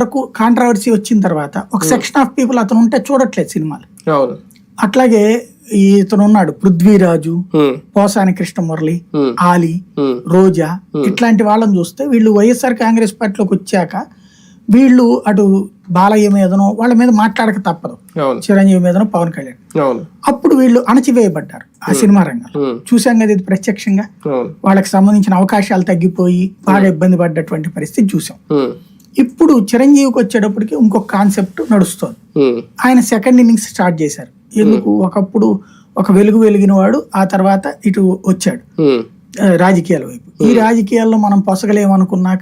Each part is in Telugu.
వరకు కాంట్రవర్సీ వచ్చిన తర్వాత ఒక సెక్షన్ ఆఫ్ పీపుల్ అతను ఉంటే చూడట్లేదు సినిమాలు. అట్లాగే ఈ ఇతను ఉన్నాడు పృథ్వీరాజు ఉమ్, పోసాని కృష్ణమురళి ఉమ్, ఆలి ఉమ్, రోజా ఇట్లాంటి వాళ్ళని చూస్తే వీళ్ళు వైఎస్ఆర్ కాంగ్రెస్ పార్టీలోకి వచ్చాక వీళ్ళు అటు బాలయ్య మీదనో వాళ్ళ మీద మాట్లాడక తప్పదు. చిరంజీవి మీదనో పవన్ కళ్యాణ్. అప్పుడు వీళ్ళు అణచివేయబడ్డారు ఆ సినిమా రంగంలో. చూసాం కదా ఇది ప్రత్యక్షంగా. వాళ్ళకి సంబంధించిన అవకాశాలు తగ్గిపోయి బాగా ఇబ్బంది పడ్డటువంటి పరిస్థితి చూసాం. ఇప్పుడు చిరంజీవికి వచ్చేటప్పటికి ఇంకొక కాన్సెప్ట్ నడుస్తోంది. ఆయన సెకండ్ ఇన్నింగ్స్ స్టార్ట్ చేశారు. ఎందుకు? ఒకప్పుడు ఒక వెలుగు వెలిగిన వాడు ఆ తర్వాత ఇటు వచ్చాడు. రాజకీయాల వైపు. ఈ రాజకీయాల్లో మనం పొసగలేమనుకున్నాక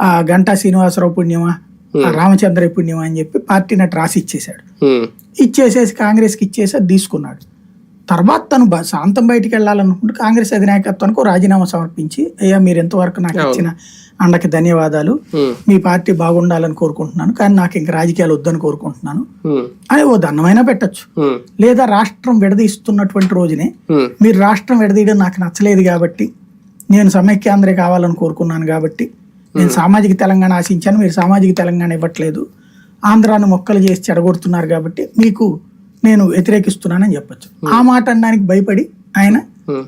ఆ గంటా శ్రీనివాసరావు పుణ్యమా రామచంద్ర పుణ్యమా అని చెప్పి పార్టీ నటు రాసి ఇచ్చేశాడు. ఉమ్, ఇచ్చేసేసి కాంగ్రెస్కి ఇచ్చేసి అది తీసుకున్నాడు. తర్వాత తను బ- శాంతం బయటికి వెళ్ళాలనుకుంటే కాంగ్రెస్ అధినాయకత్వానికి రాజీనామా సమర్పించి అయ్యా మీరు ఎంతవరకు నాకు ఇచ్చిన అండకి ధన్యవాదాలు. మీ పార్టీ బాగుండాలని కోరుకుంటున్నాను కానీ నాకు ఇంకా రాజకీయాలు వద్దని కోరుకుంటున్నాను. అని ఓ దండమైనా పెట్టచ్చు. లేదా రాష్ట్రం విడదీస్తున్నటువంటి రోజునే మీరు రాష్ట్రం విడదీయడం నాకు నచ్చలేదు కాబట్టి నేను సమైక్యాంధ్రే కావాలని కోరుకున్నాను కాబట్టి నేను సామాజిక తెలంగాణ ఆశించాను మీరు సామాజిక తెలంగాణ ఇవ్వట్లేదు. ఆంధ్రాను మొక్కలు చేసి చెడగొడుతున్నారు కాబట్టి మీకు నేను వ్యతిరేకిస్తున్నానని చెప్పొచ్చు. ఆ మాట అనడానికి భయపడి ఆయన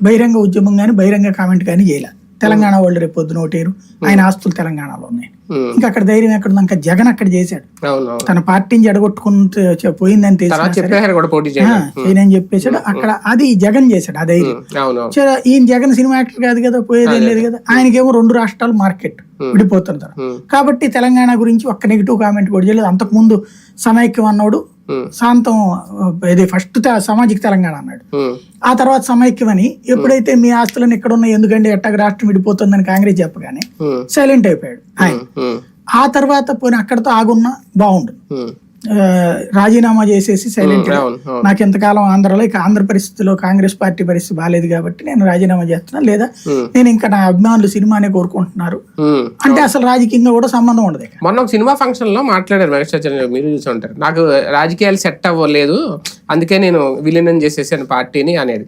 బహిరంగ ఉద్యమం కానీ బహిరంగ కామెంట్ కానీ చేయలే. తెలంగాణ వాళ్ళు రేపు పొద్దున ఓటేరు ఆయన ఆస్తులు తెలంగాణలో ఉన్నాయి. ఇంకా అక్కడ ధైర్యం ఎక్కడ? ఇంకా జగన్ అక్కడ చేశాడు. తన పార్టీని జడగొట్టుకుంటే పోయిందని చేయనని చెప్పేశాడు. అక్కడ అది జగన్ చేశాడు ఆ ధైర్యం. ఈయన జగన్ సినిమా యాక్టర్ కాదు కదా పోయేది లేదు కదా. ఆయనకేమో రెండు రాష్ట్రాలు మార్కెట్ విడిపోతుంటారు ఉమ్, కాబట్టి తెలంగాణ గురించి ఒక్క నెగిటివ్ కామెంట్ కూడా చేయలేదు. అంతకుముందు సమైక్యం అన్నోడు శాంతం ఇది ఫస్ట్ సామాజిక తెలంగాణ అన్నాడు. ఆ తర్వాత సమైక్యం అని. ఎప్పుడైతే మీ ఆస్తులను ఎక్కడ ఉన్నాయి ఎందుకంటే ఎట్టగ రాష్ట్రం విడిపోతుందని కాంగ్రెస్ చెప్పగానే సైలెంట్ అయిపోయాడు. ఆయన ఆ తర్వాత పోయిన అక్కడతో ఆగున్నా బాగుండు. రాజీనామా చేసేసి సైలెంట్ నాకు ఎంతకాలం ఆంధ్రలో ఇక ఆంధ్ర పరిస్థితిలో కాంగ్రెస్ పార్టీ పరిస్థితి బాగాలేదు కాబట్టి నేను రాజీనామా చేస్తున్నా. లేదా నేను ఇంకా నా అభిమానులు సినిమానే కోరుకుంటున్నారు. అంటే అసలు రాజకీయంగా కూడా సంబంధం ఉండదు మొన్న ఒక సినిమా ఫంక్షన్లో మాట్లాడారు చిరంజీవి మీరు చూసి ఉంటారు. నాకు రాజకీయాలు సెట్ అవ్వలేదు అందుకే నేను విలీనం చేసేసాను పార్టీని అనేది.